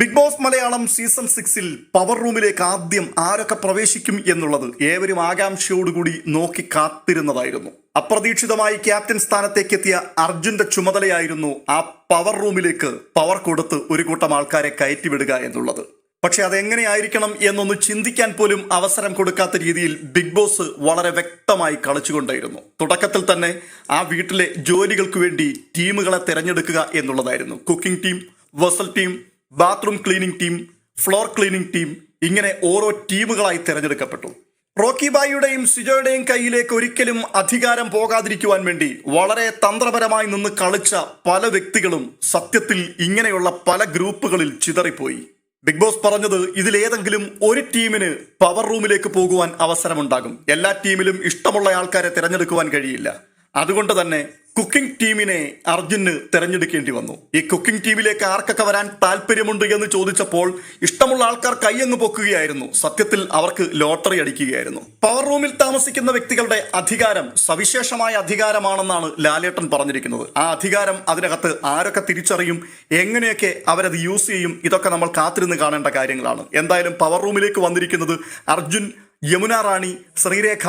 Big Boss Malayalam season സിക്സിൽ power റൂമിലേക്ക് ആദ്യം ആരൊക്കെ പ്രവേശിക്കും എന്നുള്ളത് ഏവരും ആകാംക്ഷയോടുകൂടി നോക്കി കാത്തിരുന്നതായിരുന്നു. അപ്രതീക്ഷിതമായി ക്യാപ്റ്റൻ സ്ഥാനത്തേക്ക് എത്തിയ അർജുന്റെ ചുമതലയായിരുന്നു ആ പവർ റൂമിലേക്ക് പവർ കൊടുത്ത് ഒരു കൂട്ടം ആൾക്കാരെ കയറ്റിവിടുക എന്നുള്ളത്. പക്ഷെ അതെങ്ങനെയായിരിക്കണം എന്നൊന്ന് ചിന്തിക്കാൻ പോലും അവസരം കൊടുക്കാത്ത രീതിയിൽ ബിഗ് ബോസ് വളരെ വ്യക്തമായി കളിച്ചുകൊണ്ടായിരുന്നു. തുടക്കത്തിൽ തന്നെ ആ വീട്ടിലെ ജോലികൾക്ക് വേണ്ടി ടീമുകളെ തിരഞ്ഞെടുക്കുക എന്നുള്ളതായിരുന്നു. Cooking team vessel team bathroom cleaning team floor cleaning team ഇങ്ങനെ ഓരോ ടീമുകളായി തിരഞ്ഞെടുക്കപ്പെട്ടു. റോക്കിബായിയുടെയും സിജോയുടെയും കയ്യിലേക്ക് ഒരിക്കലും അധികാരം പോകാതിരിക്കുവാൻ വേണ്ടി വളരെ തന്ത്രപരമായി നിന്ന് കളിച്ച പല വ്യക്തികളും സത്യത്തിൽ ഇങ്ങനെയുള്ള പല ഗ്രൂപ്പുകളിൽ ചിതറിപ്പോയി. ബിഗ് ബോസ് പറഞ്ഞത് ഇതിലേതെങ്കിലും ഒരു ടീമിന് പവർ റൂമിലേക്ക് പോകുവാൻ അവസരമുണ്ടാകും. എല്ലാ ടീമിലും ഇഷ്ടമുള്ള ആൾക്കാരെ തിരഞ്ഞെടുക്കുവാൻ കഴിയില്ല. അതുകൊണ്ട് തന്നെ കുക്കിംഗ് ടീമിനെ അർജുന് തിരഞ്ഞെടുക്കേണ്ടി വന്നു. ഈ കുക്കിംഗ് ടീമിലേക്ക് ആർക്കൊക്കെ വരാൻ താല്പര്യമുണ്ട് എന്ന് ചോദിച്ചപ്പോൾ ഇഷ്ടമുള്ള ആൾക്കാർ കൈയങ്ങ് പൊക്കുകയായിരുന്നു. സത്യത്തിൽ അവർക്ക് ലോട്ടറി അടിക്കുകയായിരുന്നു. പവർ റൂമിൽ താമസിക്കുന്ന വ്യക്തികളുടെ അധികാരം സവിശേഷമായ അധികാരമാണെന്നാണ് ലാലേട്ടൻ പറഞ്ഞിരിക്കുന്നത്. ആ അധികാരം അതിനകത്ത് ആരൊക്കെ തിരിച്ചറിയും എങ്ങനെയൊക്കെ അവരത് യൂസ് ചെയ്യും ഇതൊക്കെ നമ്മൾ കാത്തിരുന്ന് കാണേണ്ട കാര്യങ്ങളാണ്. എന്തായാലും പവർ റൂമിലേക്ക് വന്നിരിക്കുന്നത് അർജുൻ യമുന റാണി ശ്രീരേഖ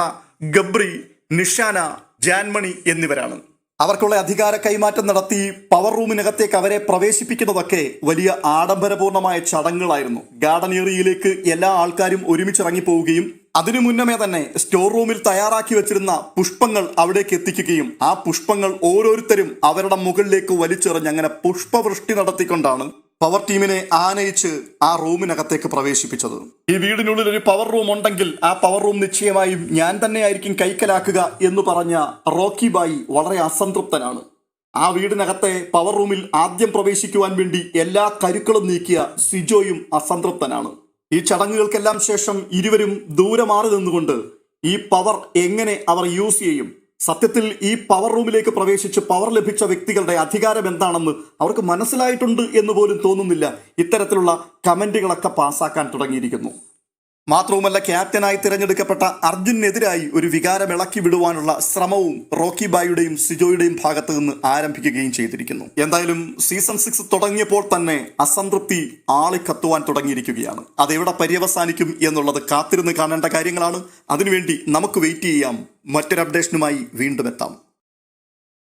ഗബ്രി നിഷാന ജാൻമണി എന്നിവരാണ്. അവർക്കുള്ള അധികാര കൈമാറ്റം നടത്തി പവർ റൂമിനകത്തേക്ക് അവരെ പ്രവേശിപ്പിക്കുന്നതൊക്കെ വലിയ ആഡംബരപൂർണമായ ചടങ്ങുകളായിരുന്നു. ഗാർഡൻ ഏരിയയിലേക്ക് എല്ലാ ആൾക്കാരും ഒരുമിച്ചിറങ്ങി പോവുകയും അതിനു മുന്നമേ തന്നെ സ്റ്റോർ റൂമിൽ തയ്യാറാക്കി വെച്ചിരുന്ന പുഷ്പങ്ങൾ അവിടേക്ക് എത്തിക്കുകയും ആ പുഷ്പങ്ങൾ ഓരോരുത്തരും അവരുടെ മുകളിലേക്ക് വലിച്ചെറിഞ്ഞ് അങ്ങനെ പുഷ്പവൃഷ്ടി നടത്തിക്കൊണ്ടാണ് പവർ ടീമിനെ ആനയിച്ച് ആ റൂമിനകത്തേക്ക് പ്രവേശിപ്പിച്ചത്. ഈ വീടിനുള്ളിൽ ഒരു പവർ റൂം ഉണ്ടെങ്കിൽ ആ പവർ റൂം നിശ്ചയമായും ഞാൻ തന്നെയായിരിക്കും കൈക്കലാക്കുക എന്ന് പറഞ്ഞ റോക്കി ബായി വളരെ അസംതൃപ്തനാണ്. ആ വീടിനകത്തെ പവർ റൂമിൽ ആദ്യം പ്രവേശിക്കുവാൻ വേണ്ടി എല്ലാ കരുക്കളും നീക്കിയ സിജോയും അസംതൃപ്തനാണ്. ഈ ചടങ്ങുകൾക്കെല്ലാം ശേഷം ഇരുവരും ദൂരെ മാറി നിന്നുകൊണ്ട് ഈ പവർ എങ്ങനെ അവർ യൂസ് ചെയ്യും സത്യത്തിൽ ഈ പവർ റൂമിലേക്ക് പ്രവേശിച്ച് പവർ ലഭിച്ച വ്യക്തികളുടെ അധികാരം എന്താണെന്ന് അവർക്ക് മനസ്സിലായിട്ടുണ്ട് എന്ന് പോലും തോന്നുന്നില്ല. ഇത്തരത്തിലുള്ള കമന്റുകളൊക്കെ പാസ്സാക്കാൻ തുടങ്ങിയിരിക്കുന്നു. മാത്രവുമല്ല ക്യാപ്റ്റനായി തിരഞ്ഞെടുക്കപ്പെട്ട അർജുനെതിരായി ഒരു വികാരം ഇളക്കി വിടുവാനുള്ള ശ്രമവും റോക്കി ബായിയുടെയും സിജോയുടെയും ഭാഗത്ത് നിന്ന് ആരംഭിക്കുകയും ചെയ്തിരിക്കുന്നു. എന്തായാലും സീസൺ സിക്സ് തുടങ്ങിയപ്പോൾ തന്നെ അസംതൃപ്തി ആളിക്കത്തുവാൻ തുടങ്ങിയിരിക്കുകയാണ്. അതെവിടെ പര്യവസാനിക്കും എന്നുള്ളത് കാത്തിരുന്ന് കാണേണ്ട കാര്യങ്ങളാണ്. അതിനുവേണ്ടി നമുക്ക് വെയിറ്റ് ചെയ്യാം. മറ്റൊരു അപ്ഡേഷനുമായി വീണ്ടും എത്താം.